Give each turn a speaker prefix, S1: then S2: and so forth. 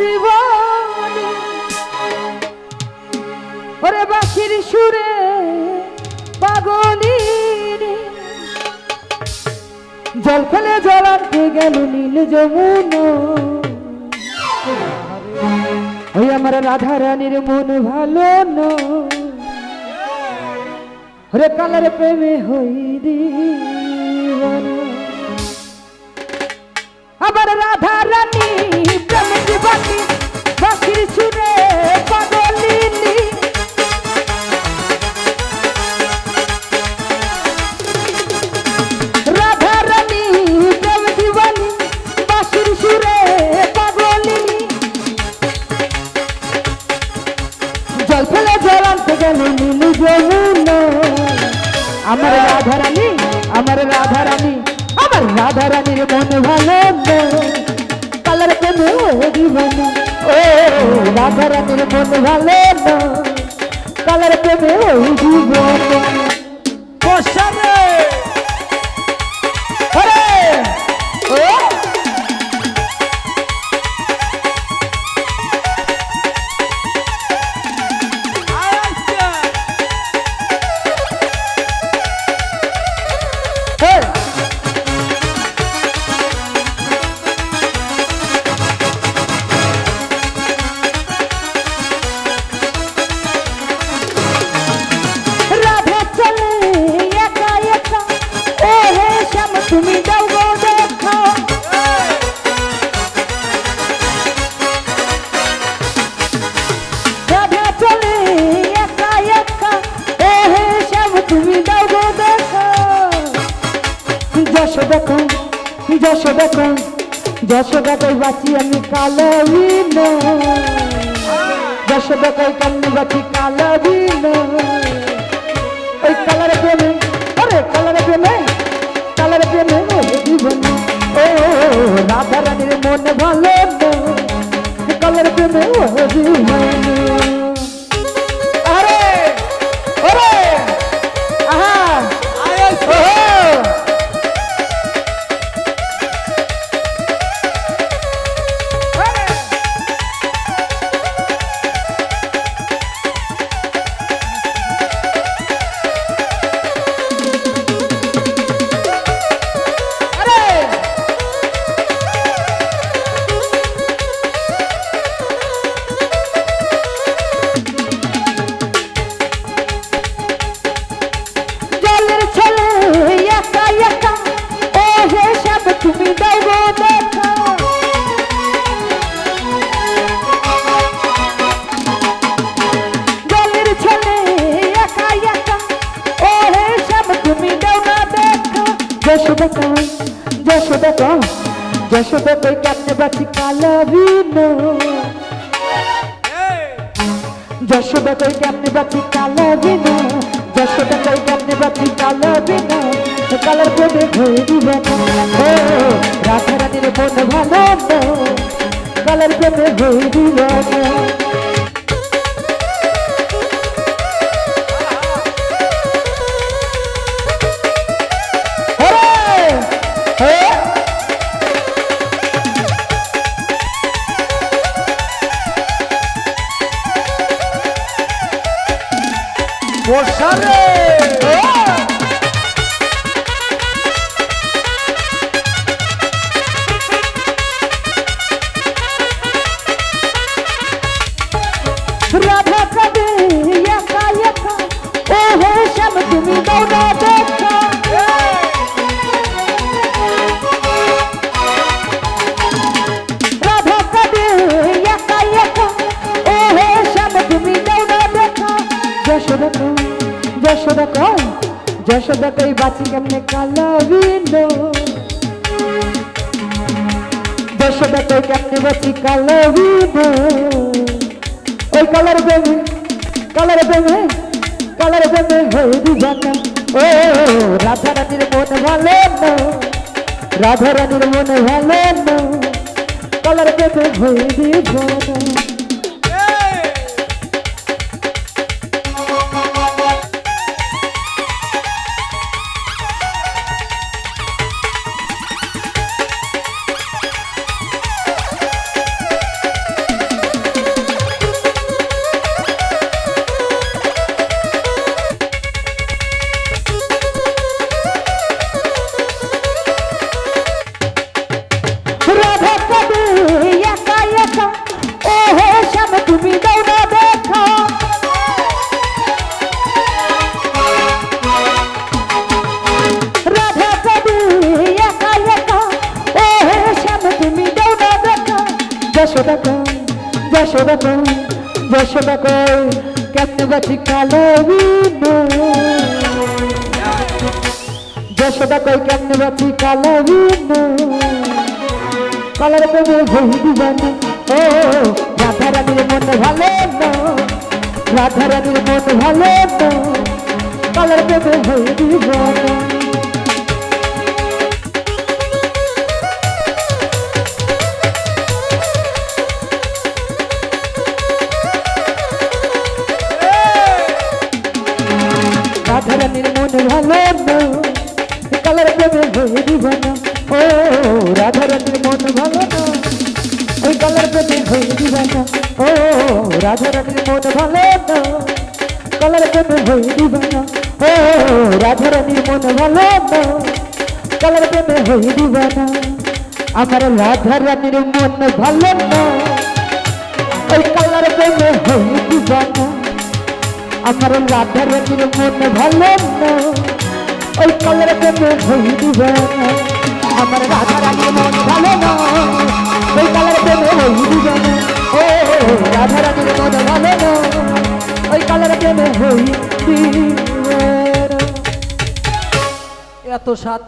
S1: দিবানি। ওরে বাঁশির সুরে পাগলি জল ফেলে জল আনতে গেল নীল যমুনা। ওই আমার রাধা রানীর মন ভালো না। রে কালার প্রেমে হই দিওয়ানা। আমার রাধা রানী, আমার রাধা রানী, আমার রাধা রানীর মন ভালো কালার কেন ও, রাধা রানীর মন ভালো কালার কেন জীবন যশোদা কই যশোদা কই বাঁচি আমি কালো না যশোদা কই কান্নি বাঁচি কালো না ওই কালার প্রেমে আরে কালার প্রেমে কালার প্রেমে ও জীবন। ও রাধা রানীর মন ভালো কালার প্রেমে ও জীবন। যশোদা কই কেমনে বাঁচি কালাবি না যশোদা কই কেমনে বাঁচি কালো বিনা যশোদা কই কেমনে বাঁচি কালো বিনা কালার প্রেমে ঘুরে দিবে ও রাধা রানীর মন ভালো কালার প্রেমে ঘুরে দিবে যশোদা কই যশোদা কালার প্রেমে কালার মন ভালো মন কালার হয়ে যশোদা কই যশোদা কই কেমনে বাঁচি কালো যশোদা কই কেমনে বাঁচি কালো কালার প্রেমে ভই দিবানা ও রাধা রানীর মন ভালো না রাধা রানীর মন ভালো না, কালার প্রেমে ভই দিবানা মন ভালো কালার প্রেমে হয়ে দিব না। ও রাধারানীর মন ভালো না, ওই কালার প্রেমে হয়ে দিব না। ও রাধারানীর মন ভালো না কালার প্রেমে হয়ে দিব না। ও রাধারানীর মন ভালো না কালার প্রেমে হয়ে দিব না। আমার রাধারানীর মন ভালো না, ওই কালার প্রেমে হয়ে দিব না। আমার রাধার রানীর মন ভালো না ওই কালার প্রেমে হই দিবে না। আমার রাধা রানীর মন ভালো না ওই কালার প্রেমে হই দিবে না। ও, রাধা রানীর মন ভালো না ওই কালার প্রেমে হই দিবে
S2: এত সাত